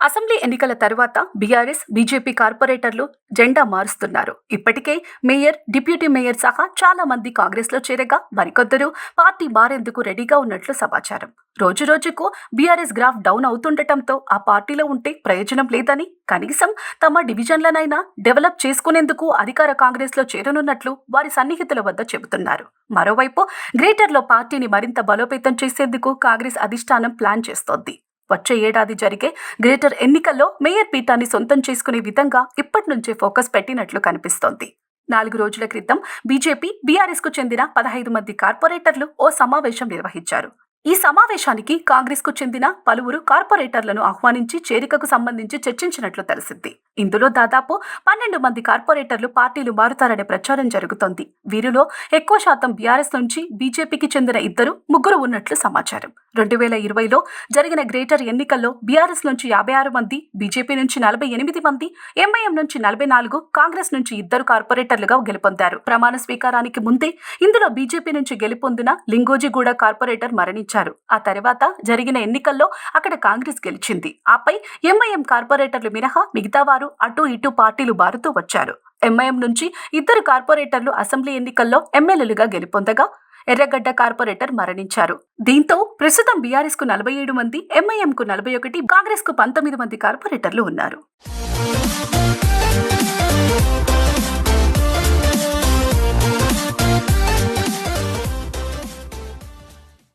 Assembly ఎన్నికల తర్వాత BRS BJP కార్పొరేటర్లు జెండా మారుస్తున్నారు. ఇప్పటికే మేయర్ డిప్యూటీ మేయర్ సహా చాలా మంది కాంగ్రెస్లో చేరగా మరికొద్దరు పార్టీ మారేందుకు రెడీగా ఉన్నట్లు సమాచారం. రోజు రోజుకు బీఆర్ఎస్ గ్రాఫ్ డౌన్ అవుతుండటంతో ఆ పార్టీలో ఉంటే ప్రయోజనం లేదని కనీసం తమ డివిజన్లనైనా డెవలప్ చేసుకునేందుకు అధికార కాంగ్రెస్లో చేరనున్నట్లు వారి సన్నిహితుల వద్ద చెబుతున్నారు. మరోవైపు గ్రేటర్లో పార్టీని మరింత బలోపేతం చేసేందుకు కాంగ్రెస్ అధిష్టానం ప్లాన్ చేస్తోంది. వచ్చే ఏడాది జరిగే గ్రేటర్ ఎన్నికల్లో మేయర్ పీఠాన్ని సొంతం చేసుకునే విధంగా ఇప్పటి నుంచే ఫోకస్ పెట్టినట్లు కనిపిస్తోంది. నాలుగు రోజుల క్రితం బీజేపీ బీఆర్ఎస్కు చెందిన పదహైదు మంది కార్పొరేటర్లు ఓ సమావేశం నిర్వహించారు. ఈ సమావేశానికి కాంగ్రెస్కు చెందిన పలువురు కార్పొరేటర్లను ఆహ్వానించి చేరికకు సంబంధించి చర్చించినట్లు తెలిసింది. ఇందులో దాదాపు పన్నెండు మంది కార్పొరేటర్లు పార్టీలు మారుతారనే ప్రచారం జరుగుతోంది. వీరిలో ఎక్కువ శాతం బీఆర్ఎస్ నుంచి బీజేపీకి చెందిన ఇద్దరు ముగ్గురు ఉన్నట్లు సమాచారం. రెండు వేల ఇరవైలో జరిగిన గ్రేటర్ ఎన్నికల్లో బీఆర్ఎస్ నుంచి యాభై ఆరు మంది బీజేపీ నుంచి నలభై ఎనిమిది మంది ఎంఐఎం నుంచి నలభై నాలుగు కాంగ్రెస్ నుంచి ఇద్దరు కార్పొరేటర్లుగా గెలుపొందారు. ప్రమాణ స్వీకారానికి ముందే ఇందులో బీజేపీ నుంచి గెలుపొందిన లింగోజిగూడ కార్పొరేటర్ మరణించారు. ఆ తర్వాత జరిగిన ఎన్నికల్లో అక్కడ కాంగ్రెస్ గెలిచింది. ఆపై ఎంఐఎం కార్పొరేటర్లు మినహా మిగతా వారు అటు ఇటు పార్టీలు బారుతూ వచ్చారు. ఎంఐఎం నుంచి ఇద్దరు కార్పొరేటర్లు అసెంబ్లీ ఎన్నికల్లో ఎమ్మెల్యేలుగా గెలుపొందగా ఎర్రగడ్డ కార్పొరేటర్ మరణించారు. దీంతో ప్రస్తుతం బీఆర్ఎస్కు నలభై ఏడు మంది ఎంఐఎం కు నలభై ఒకటి కాంగ్రెస్కు పంతొమ్మిది మంది కార్పొరేటర్లు ఉన్నారు.